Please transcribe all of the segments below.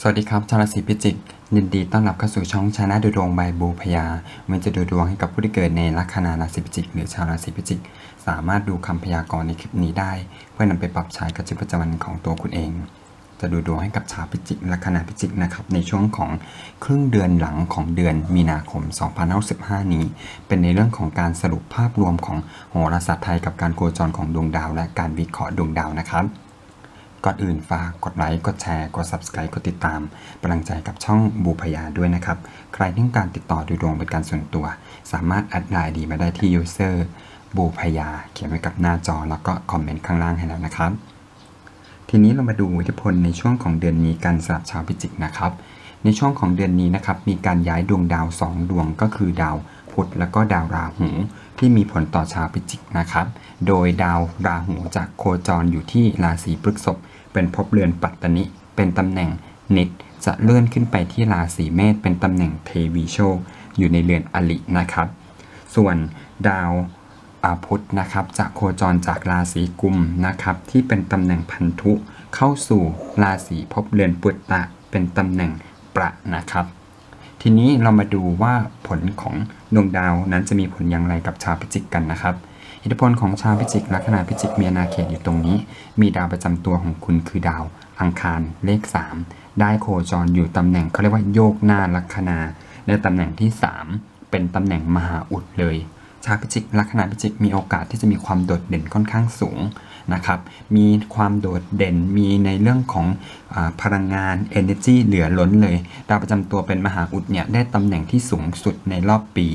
สวัสดีครับชาวราศีพิจิกยินดีต้อนรับเข้าสู่ช่องชนะดูดวงใบบูพยามันจะดูดวงให้กับผู้ที่เกิดในลัคนาราศีพิจิก หรือชาวราศีพิจิก สามารถดูคำพยากรณ์ในคลิปนี้ได้ เพื่อนำไปปรับใช้กับชีวิตประจำวันของตัวคุณเอง จะดูดวงให้กับชาวพิจิกลัคนาพิจิกนะครับในช่วงของครึ่งเดือนหลังของเดือนมีนาคม2565นี้ เป็นในเรื่องของการสรุปภาพรวมของโหราศาสตร์ไทยกับการโคจรของดวงดาว และการวิเคราะห์ดวงดาวนะครับ ก่อนอื่นฝากกดไลค์ กดแชร์ กด Subscribe กดติดตามกำลังใจกับช่องบูพยาด้วยนะครับ ใครที่ต้องการติดต่อดูดวงเป็นการส่วนตัว สามารถแอดไลน์ดีมาได้ที่ user บูพยา เขียนไว้กับหน้าจอแล้วก็คอมเมนต์ข้างล่างให้แล้วนะครับ ทีนี้เรามาดูอิทธิพลในช่วงของเดือนนี้กันสำหรับชาวพิจิกนะครับ ในช่วงของเดือนนี้นะครับมีการย้ายดวงดาว 2 ดวงก็คือดาวพุธแล้วก็ดาวราหู ที่มีผลต่อชาวพิจิกนะครับ โดยดาวราหูจากโคจรอยู่ที่ราศีพฤษภเป็นภพเรือนปัตตนิ เป็นตำแหน่งนิดจะเลื่อนขึ้นไปที่ราศีเมษเป็นตำแหน่งเทวีโชคอยู่ในเรือนอลินะครับ ส่วนดาวอาพุธนะครับจะโคจรจากราศีกุมนะครับที่เป็นตำแหน่งพันธุเข้าสู่ราศีภพเรือนปุตตะเป็นตำแหน่งประนะครับ ทีนี้เรามาดูว่าผลของดวงดาวนั้นจะมีผลอย่างไรกับชาวพิจิกกันนะครับ อิทธิพลของชาวพิจิกลัคนาพิจิกมีอาณาเขตอยู่ตรงนี้ มีดาวประจำตัวของคุณคือดาว อังคารเลข 3 ได้โคจรอยู่ตำแหน่งเขาเรียกว่าโยกหน้าลัคนาในตำแหน่งที่ 3 เป็นตำแหน่งมหาอุดเลย ชาวพิจิกลัคนาพิจิกมีโอกาสที่จะมีความโดดเด่นค่อนข้างสูง นะครับ มีความโดดเด่น มีในเรื่องของอพลังงาน energy เหลือล้นเลย ดาวประจำตัวเป็นมหาอุดเนี่ยได้ตำแหน่งที่สูงสุดในรอบปี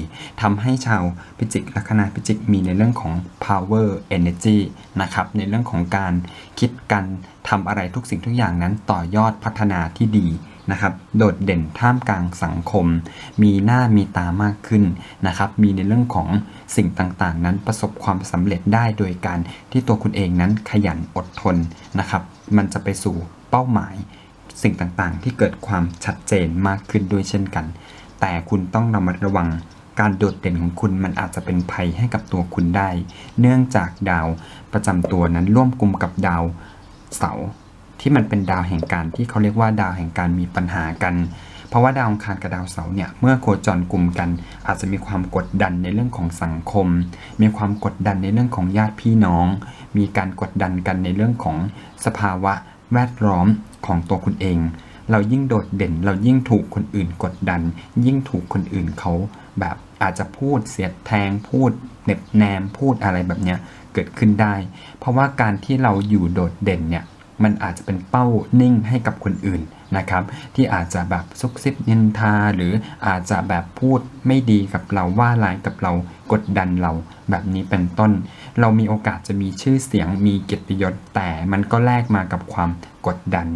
ทำให้ชาวพิจิกลัคนาพิจิกมีในเรื่องของ power energy นะครับ ในเรื่องของการคิดกันทำอะไรทุกสิ่งทุกอย่างนั้นต่อยอดพัฒนาที่ดี นะครับโดดเด่นท่ามกลางสังคม มีหน้ามีตามากขึ้นนะครับมีในเรื่องของสิ่งต่างๆ นั้นประสบความสำเร็จได้โดยการที่ตัวคุณเองนั้นขยันอดทนนะครับมันจะไปสู่เป้าหมาย สิ่งต่างๆ ที่เกิดความชัดเจนมากขึ้นด้วยเช่นกัน แต่คุณต้องระมัดระวังการโดดเด่นของคุณมันอาจจะเป็นภัยให้กับตัวคุณได้ เนื่องจากดาวประจำตัวนั้นร่วมกลุ่มกับดาวเสาร์ ที่มันเป็นดาวแห่งการที่เขาเรียกว่าดาวแห่งการมีปัญหากัน เพราะว่าดาวอังคารกับดาวเสาร์เนี่ยเมื่อโคจรกลุ่มกัน อาจจะมีความกดดันในเรื่องของสังคม มีความกดดันในเรื่องของญาติพี่น้อง มีการกดดันกันในเรื่องของสภาวะแวดล้อมของตัวคุณเอง เรายิ่งโดดเด่น เรายิ่งถูกคนอื่นกดดัน ยิ่งถูกคนอื่นเขาแบบอาจจะพูดเสียดแทงพูดเหน็บแนมพูดอะไรแบบเนี้ยเกิดขึ้นได้ เพราะว่าการที่เราอยู่โดดเด่นเนี่ย มันอาจจะเป็นเป้านิ่งให้กับคนอื่นนะครับที่อาจจะแบบซุกซิบยินทา หรืออาจจะแบบพูดไม่ดีกับเราว่าร้ายกับเรากดดันเราแบบนี้เป็นต้น เรามีโอกาสจะมีชื่อเสียงมีเกียรติยศแต่มันก็แลกมากับความกดดัน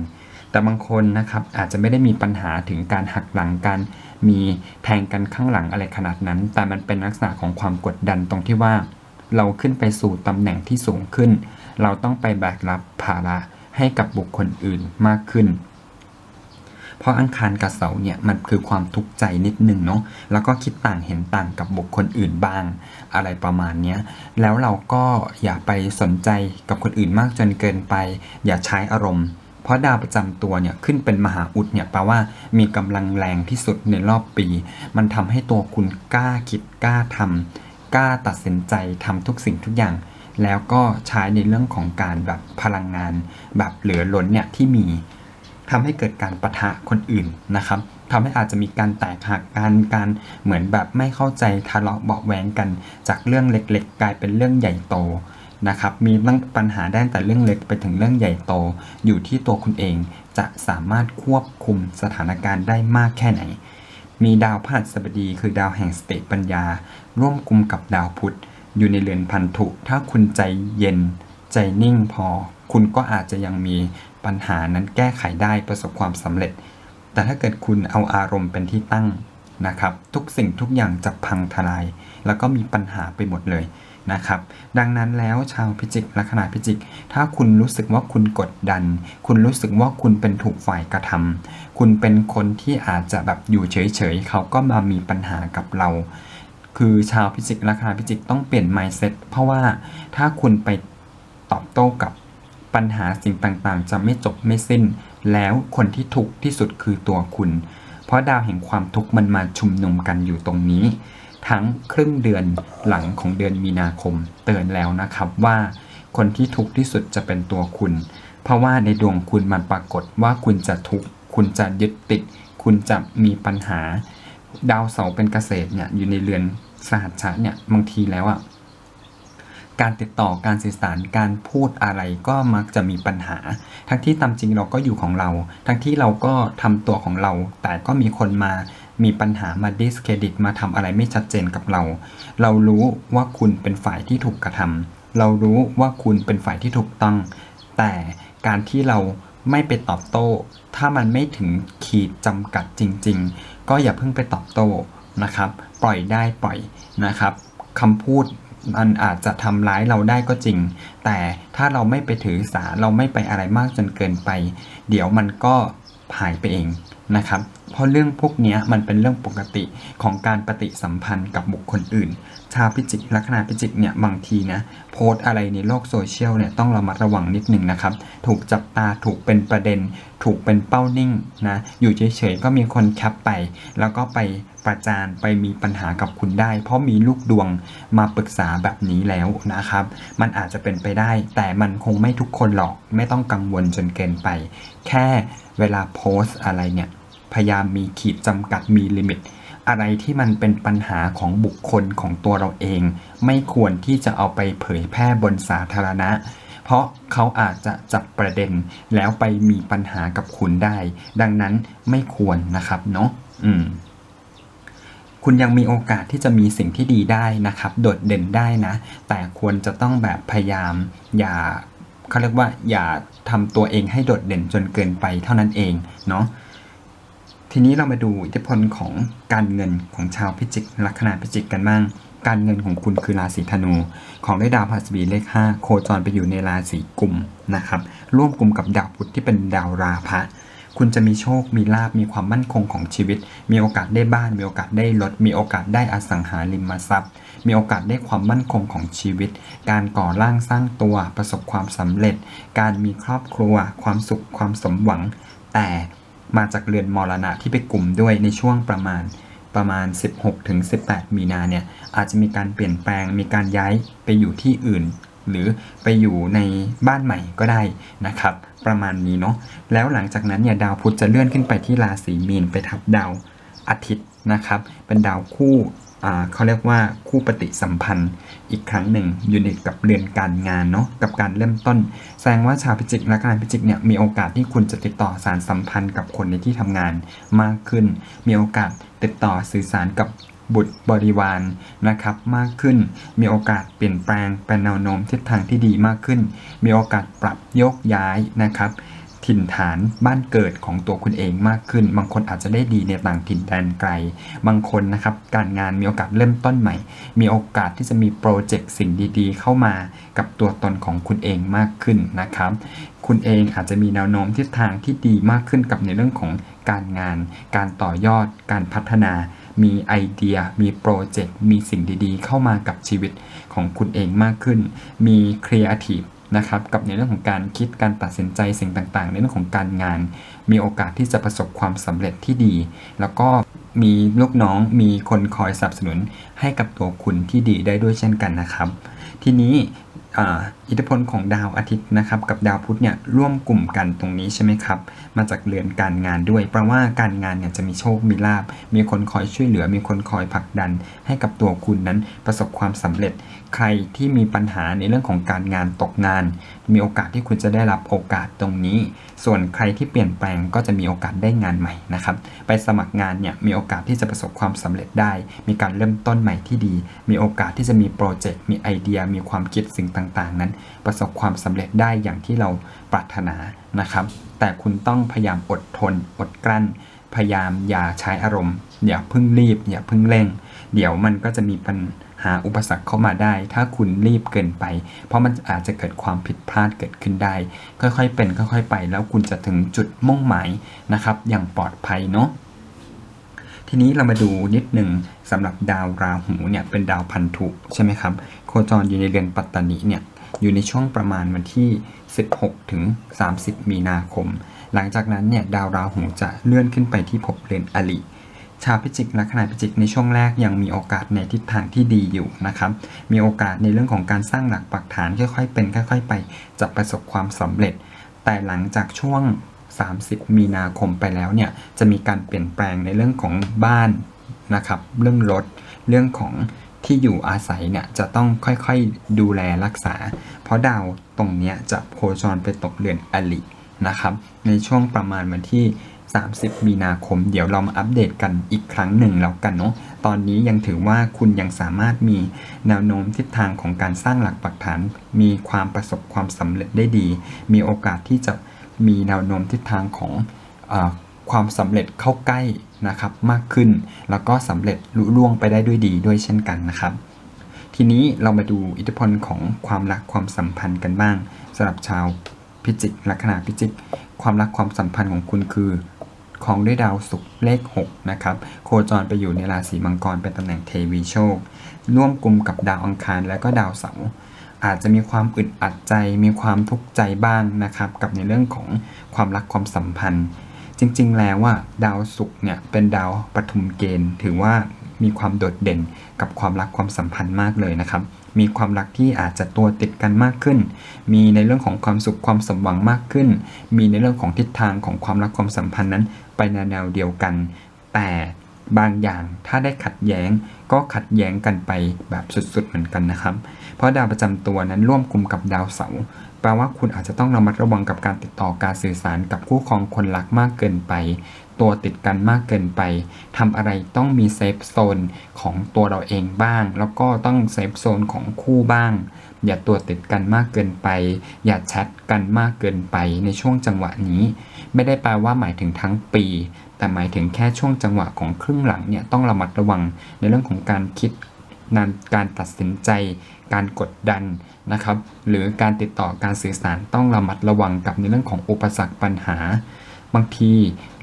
แต่บางคนนะครับอาจจะไม่ได้มีปัญหาถึงการหักหลังกัน มีแทงกันข้างหลังอะไรขนาดนั้น แต่มันเป็นลักษณะของความกดดันตรงที่ว่า เราขึ้นไปสู่ตำแหน่งที่สูงขึ้น เราต้องไปแบกรับภาระ ให้กับบุคคลอื่นมากขึ้น เพราะอังคารกับเสาเนี่ยมันคือความทุกข์ใจนิดนึงเนาะแล้วก็คิดต่างเห็นต่างกับบุคคลอื่นบ้าง อะไรประมาณนี้แล้วเราก็อย่าไปสนใจกับคนอื่นมากจนเกินไป อย่าใช้อารมณ์เพราะดาวประจำตัวเนี่ยขึ้นเป็นมหาอุดเนี่ยแปลว่ามีกำลังแรงที่สุดในรอบปี มันทำให้ตัวคุณกล้าคิดกล้าทำกล้าตัดสินใจทำทุกสิ่งทุกอย่าง แล้วก็ใช้ในเรื่องของการแบบพลังงาน แบบเหลือล้นเนี่ยที่มีทำให้เกิดการประทะคนอื่นนะครับทำให้อาจจะมีการแตกหักการการเหมือนแบบไม่เข้าใจทะเลาะเบาะแวงกัน จากเรื่องเล็กๆ กลายเป็นเรื่องใหญ่โตนะครับ มีตั้งปัญหาได้แต่เรื่องเล็กไปถึงเรื่องใหญ่โต อยู่ที่ตัวคุณเองจะสามารถควบคุมสถานการณ์ได้มากแค่ไหน มีดาวพฤหัสบดีคือดาวแห่งสติปัญญา ร่วมกลุ่มกับดาวพุธ อยู่ในเรือนพันธุ ถ้าคุณใจเย็น ใจนิ่งพอ คุณก็อาจจะยังมีปัญหานั้นแก้ไขได้ประสบความสำเร็จ แต่ถ้าเกิดคุณเอาอารมณ์เป็นที่ตั้งนะครับ ทุกสิ่งทุกอย่างจะพังทลาย แล้วก็มีปัญหาไปหมดเลยนะครับ ดังนั้นแล้วชาวพิจิกลัคนาพิจิก ถ้าคุณรู้สึกว่าคุณกดดัน คุณรู้สึกว่าคุณเป็นถูกฝ่ายกระทำคุณเป็นคนที่อาจจะแบบอยู่เฉยๆ เขาก็มามีปัญหากับเรา คือชาวพิจิกลัคาพิจิกต้องเปลี่ยน mindset เพราะว่าถ้าคุณไปตอบโต้กับปัญหาสิ่งต่างๆ จะไม่จบไม่สิ้น แล้วคนที่ทุกข์ที่สุดคือตัวคุณ เพราะดาวแห่งความทุกข์มันมาชุมนุมกันอยู่ตรงนี้ ทั้งครึ่งเดือนหลังของเดือนมีนาคมเตือนแล้วนะครับว่าคนที่ทุกข์ที่สุดจะเป็นตัวคุณ เพราะว่าในดวงคุณมันปรากฏว่าคุณจะทุกข์ คุณจะยึดติด คุณจะมีปัญหา ดาวเสาเป็นเกษตรเนี่ยอยู่ในเรือน สหัชชะเนี่ยบางทีแล้วอะการติดต่อการสื่อสารการพูดอะไรก็มักจะมีปัญหา ทั้งที่ตามจริงเราก็อยู่ของเรา ทั้งที่เราก็ทำตัวของเรา แต่ก็มีคนมามีปัญหามาดิสเครดิตมาทำอะไรไม่ชัดเจนกับเรา เรารู้ว่าคุณเป็นฝ่ายที่ถูกกระทำเรารู้ว่าคุณเป็นฝ่ายที่ถูกต้อง แต่การที่เราไม่ไปตอบโต้ ถ้ามันไม่ถึงขีดจำกัดจริง ๆ ก็อย่าเพิ่งไปตอบโต้ นะครับ ปล่อยได้ปล่อยนะครับคำพูดมันอาจจะทำร้ายเราได้ก็จริง แต่ถ้าเราไม่ไปถือสาเราไม่ไปอะไรมากจนเกินไป เดี๋ยวมันก็หายไปเอง นะครับ เพราะเรื่องพวกนี้มันเป็นเรื่องปกติของการปฏิสัมพันธ์กับบุคคลอื่น ชาวพิจิกลัคนาพิจิกเนี่ยบางทีนะโพสต์อะไรในโลกโซเชียลเนี่ยต้องระมัดระวังนิดหนึ่งนะครับ ถูกจับตาถูกเป็นประเด็น ถูกเป็นเป้านิ่งนะอยู่เฉยๆก็มีคนแคปไป แล้วก็ไปประจานไปมีปัญหากับคุณได้ เพราะมีลูกดวงมาปรึกษาแบบนี้แล้วนะครับ มันอาจจะเป็นไปได้ แต่มันคงไม่ทุกคนหรอกไม่ต้องกังวลจนเกินไป แค่เวลาโพสต์อะไรเนี่ย พยายามมีขีดจำกัดมีลิมิต อะไรที่มันเป็นปัญหาของบุคคลของตัวเราเอง ไม่ควรที่จะเอาไปเผยแพร่บนสาธารณะ เพราะเขาอาจจะจับประเด็นแล้วไปมีปัญหากับคุณได้ ดังนั้นไม่ควรนะครับเนาะอืมคุณยังมีโอกาสที่จะมีสิ่งที่ดีได้นะครับ โดดเด่นได้นะ แต่ควรจะต้องแบบพยายาม อย่าเขาเรียกว่าอย่าทำตัวเองให้โดดเด่นจนเกินไปเท่านั้นเองเนาะ ทีนี้เรามาดูอิทธิพลของการเงินของชาวพิจิกลัคนาพิจิกกันบ้าง การเงินของคุณคือราศีธนู ของได้ดาวพฤหัสบดีเลข 5 โคจรไปอยู่ในราศีกุมนะครับ ร่วมกลุ่มกับดาวพุธที่เป็นดาวราพะคุณจะมีโชค มีลาบ มีความมั่นคงของชีวิต มีโอกาสได้บ้าน มีโอกาสได้รถ มีโอกาสได้อสังหาริมทรัพย์ มีโอกาสได้ความมั่นคงของชีวิต การก่อร่างสร้างตัว ประสบความสำเร็จ การมีครอบครัว ความสุข ความสมหวัง แต่ มาจากเรือนมรณะที่ไปกลุ่มด้วยในช่วงประมาณประมาณ 16-18 มีนาเนี่ยอาจจะมีการเปลี่ยนแปลงมีการย้ายไปอยู่ที่อื่น หรือไปอยู่ในบ้านใหม่ก็ได้นะครับ ประมาณนี้เนาะแล้วหลังจากนั้นเนี่ยดาวพุธจะเลื่อนขึ้นไปที่ราศีมีนไปทับดาวอาทิตย์นะครับ เป็นดาวคู่ เขาเรียกว่าคู่ปฏิสัมพันธ์อีกครั้งหนึ่งอยู่ในกับเรือนการงานเนาะกับการเริ่มต้น แสดงว่าชาวพิจิกและการพิจิกเนี่ยมีโอกาสที่คุณจะติดต่อสารสัมพันธ์กับคนในที่ทำงานมากขึ้น มีโอกาสติดต่อสื่อสารกับบุตรบริวารนะครับมากขึ้น มีโอกาสเปลี่ยนแปลงเป็นแนวโน้มทิศทางที่ดีมากขึ้น มีโอกาสปรับโยกย้ายนะครับ ถิ่นฐานบ้านเกิดของตัวคุณเองมากขึ้น บางคนอาจจะได้ดีในต่างถิ่นแดนไกล บางคนนะครับการงานมีโอกาสเริ่มต้นใหม่ มีโอกาสที่จะมีโปรเจกต์สิ่งดีๆ เข้ามากับตัวตนของคุณเองมากขึ้นนะครับ คุณเองอาจจะมีแนวโน้มทิศทางที่ดีมากขึ้นกับในเรื่องของการงาน การต่อยอด การพัฒนา มีไอเดีย มีโปรเจกต์ มีสิ่งดีๆ เข้ามากับชีวิตของคุณเองมากขึ้น มีครีเอทีฟ นะครับกับในเรื่องของการคิดการตัดสินใจสิ่งต่างๆ ในเรื่องของการงาน มีโอกาสที่จะประสบความสำเร็จที่ดี แล้วก็มีลูกน้องมีคนคอยสนับสนุนให้กับตัวคุณที่ดีได้ด้วยเช่นกันนะครับ ทีนี้อิทธิพลของดาวอาทิตย์นะครับกับดาวพุธเนี่ยร่วมกลุ่มกันตรงนี้ใช่ไหมครับ มาจากเรือนการงานด้วย เพราะว่าการงานเนี่ยจะมีโชคมีลาบ มีคนคอยช่วยเหลือ มีคนคอยผลักดัน ให้กับตัวคุณนั้นประสบความสำเร็จ ใครที่มีปัญหาในเรื่องของการงานตกงาน มีโอกาสที่คุณจะได้รับโอกาสตรงนี้ ส่วนใครที่เปลี่ยนแปลงก็จะมีโอกาสได้งานใหม่นะครับ ไปสมัครงานเนี่ยมีโอกาสที่จะประสบความสำเร็จได้ มีการเริ่มต้นใหม่ที่ดี มีโอกาสที่จะมีโปรเจกต์มีไอเดีย มีความคิดสิ่งต่างๆ นั้น ประสบความสำเร็จได้อย่างที่เราปรารถนานะครับ แต่คุณต้องพยายามอดทน อดกลั้น พยายามอย่าใช้อารมณ์ อย่าพิ่งรีบ อย่าพิ่งเร่ง เดี๋ยวมันก็จะมีปัญหาอุปสรรคเข้ามาได้ ถ้าคุณรีบเกินไป เพราะมันอาจจะเกิดความผิดพลาดเกิดขึ้นได้ ค่อยๆเป็นค่อยๆไป แล้วคุณจะถึงจุดมุ่งหมายนะครับ อย่างปลอดภัยเนาะทีนี้เรามาดูนิดหนึ่งสำหรับดาวราหูเนี่ยเป็นดาวพันธุใช่ไหมครับโคจรอยู่ในเรือนปัตตานีเนี่ยอยู่ในช่วงประมาณวันที่ 16 ถึง 30 มีนาคม หลังจากนั้นเนี่ยดาวราหูจะเลื่อนขึ้นไปที่ภพเรือนอลิ ชาวพิจิกแลัคนาดพิจิกในช่วงแรกยังมีโอกาสในทิศทางที่ดีอยู่นะครับ มีโอกาสในเรื่องของการสร้างหลักปักฐานค่อยๆ เป็นค่อย ๆ ไปจะประสบความสำเร็จ แต่หลังจากช่วง 30 มีนาคมไปแล้วเนี่ยจะมีการเปลี่ยนแปลงในเรื่องของบ้านนะครับ เรื่องรถ เรื่องของที่อยู่อาศัยเนี่ยจะต้องค่อยๆดูแลรักษา เพราะดาวตรงนี้จะโคจรไปตกเรือนอลินะครับ ในช่วงประมาณวันที่ 30 มีนาคม เดี๋ยวเรามาอัปเดตกันอีกครั้งหนึ่งแล้วกันเนาะตอนนี้ยังถือว่าคุณยังสามารถมีแนวโน้มทิศทางของการสร้างหลักปักฐาน มีความประสบความสำเร็จได้ดี มีโอกาสที่จะมีแนวโน้มทิศทางของออความสำเร็จเข้าใกล้นะครับมากขึ้น แล้วก็สำเร็จลุล่วงไปได้ด้วยดีด้วยเช่นกันนะครับ ทีนี้เรามาดูอิทธิพลของความรักความสัมพันธ์กันบ้างสำหรับชาวพิจิกลัคนาพิจิก ความรักความสัมพันธ์ของคุณคือ ของด้วยดาวศุกร์เลข6นะครับโคจรไปอยู่ในราศีมังกรเป็นตำแหน่งเทวีโชค ร่วมกลุ่มกับดาวอังคารและก็ดาวเสาร์อาจจะมีความอึดอัดใจ มีความทุกข์ใจบ้างนะครับ กับในเรื่องของความรักความสัมพันธ์ จริงๆ แล้วว่าดาวศุกร์เนี่ยเป็นดาวปฐุมเกณฑ์ ถือว่ามีความโดดเด่นกับความรักความสัมพันธ์มากเลยนะครับ มีความรักที่อาจจะตัวติดกันมากขึ้น มีในเรื่องของความสุขความสมหวังมากขึ้น มีในเรื่องของทิศทางของความรักความสัมพันธ์นั้น ไปในแนวเดียวกัน แต่บางอย่างถ้าได้ขัดแย้งก็ขัดแย้งกันไปแบบสุดๆเหมือนกันนะครับ เพราะดาวประจำตัวนั้นร่วมกลุ่มกับดาวเสาร์แปลว่าคุณอาจจะต้องระมัดระวังกับการติดต่อการสื่อสารกับคู่ครองคนรักมากเกินไป ตัวติดกันมากเกินไปทำอะไรต้องมีเซฟโซนของตัวเราเองบ้าง แล้วก็ต้องเซฟโซนของคู่บ้าง อย่าตัวติดกันมากเกินไป อย่าแชทกันมากเกินไปในช่วงจังหวะนี้ ไม่ได้แปลว่าหมายถึงทั้งปี แต่หมายถึงแค่ช่วงจังหวะของครึ่งหลังเนี่ยต้องระมัดระวังในเรื่องของการคิดนานการตัดสินใจ การกดดันนะครับ หรือการติดต่อการสื่อสารต้องระมัดระวังกับในเรื่องของอุปสรรคปัญหา บางที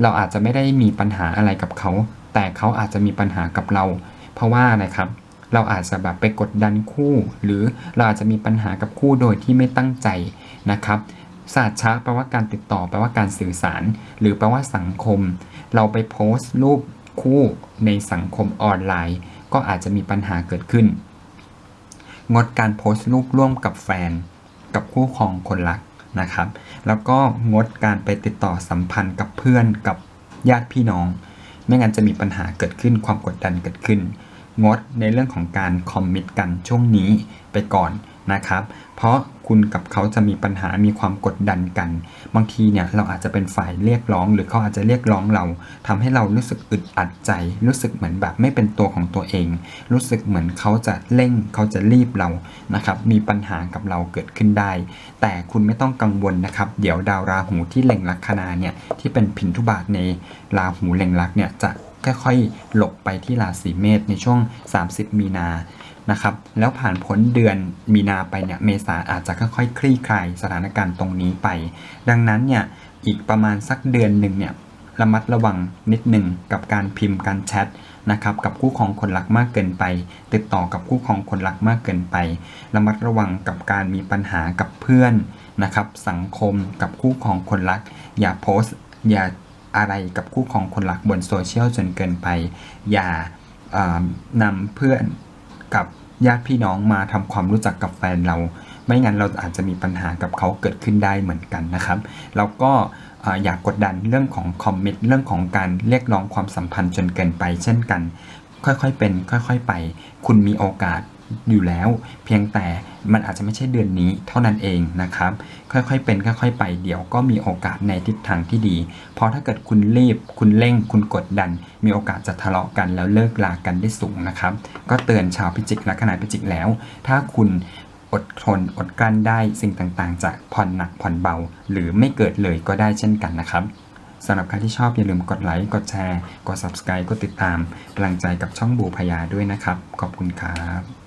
เราอาจจะไม่ได้มีปัญหาอะไรกับเขา แต่เขาอาจจะมีปัญหากับเรา เพราะว่าอะไรครับ เราอาจจะแบบไปกดดันคู่ หรือเราอาจจะมีปัญหากับคู่โดยที่ไม่ตั้งใจนะครับศาสตร์ชาร์ตแปลว่าการติดต่อแปลว่าการสื่อสาร หรือแปลว่าสังคม เราไปโพสต์รูปคู่ในสังคมออนไลน์ ก็อาจจะมีปัญหาเกิดขึ้น งดการโพสต์รูปร่วมกับแฟน กับคู่ครองคนรัก นะครับ แล้วก็งดการไปติดต่อสัมพันธ์กับเพื่อนกับญาติพี่น้อง ไม่งั้นจะมีปัญหาเกิดขึ้นความกดดันเกิดขึ้น งดในเรื่องของการคอมมิตกันช่วงนี้ไปก่อน นะครับ เพราะคุณกับเขาจะมีปัญหา มีความกดดันกัน บางทีเนี่ยเราอาจจะเป็นฝ่ายเรียกร้อง หรือเขาอาจจะเรียกร้องเราทำให้เรารู้สึกอึดอัดใจ รู้สึกเหมือนแบบไม่เป็นตัวของตัวเอง รู้สึกเหมือนเขาจะเร่ง เขาจะรีบเรา นะครับ มีปัญหากับเราเกิดขึ้นได้ แต่คุณไม่ต้องกังวลนะครับ เดี๋ยวดาวราหูที่เล็งลัคนาเนี่ยที่เป็นพินทุบาทในราหูเล็งลักเนี่ยจะค่อยๆ หลบไปที่ราศีเมษในช่วง 30 มีนา นะครับ แล้วผ่านพ้นเดือนมีนาไปเนี่ยเมษาอาจจะค่อยๆคลี่คลายสถานการณ์ตรงนี้ไป ดังนั้นเนี่ยอีกประมาณสักเดือนหนึ่งเนี่ยระมัดระวังนิดหนึ่งกับการพิมพ์การแชทนะครับกับคู่ของคนรักมากเกินไป ติดต่อกับคู่ของคนรักมากเกินไป ระมัดระวังกับการมีปัญหากับเพื่อนนะครับสังคมกับคู่ของคนรัก อย่าโพสต์อย่าอะไรกับคู่ของคนรักบนโซเชียลจนเกินไป อย่านำเพื่อน กับญาติพี่น้องมาทำความรู้จักกับแฟนเรา ไม่งั้นเราอาจจะมีปัญหากับเขาเกิดขึ้นได้เหมือนกันนะครับ แล้วก็อยากกดดันเรื่องของคอมมิตเรื่องของการเรียกร้องความสัมพันธ์จนเกินไป เช่นกัน ค่อยๆเป็น ค่อยๆไป คุณมีโอกาสอยู่แล้ว เพียงแต่ มันอาจจะไม่ใช่เดือนนี้เท่านั้นเองนะครับ ค่อยๆเป็นค่อยๆไปเดี๋ยวก็มีโอกาสในทิศทางที่ดี เพราะถ้าเกิดคุณรีบ คุณเร่ง คุณกดดัน มีโอกาสจะทะเลาะกันแล้วเลิกลากันได้สูงนะครับ ก็เตือนชาวพิจิกและขนาดพิจิกแล้ว ถ้าคุณอดทนอดกลั้นได้สิ่งต่างๆ จะผ่อนหนักผ่อนเบา หรือไม่เกิดเลยก็ได้เช่นกันนะครับสำหรับใครที่ชอบอย่าลืมกดไลค์ กดแชร์ กด subscribe กดติดตามกำลังใจกับช่องบูพยาด้วยนะครับ ขอบคุณครับ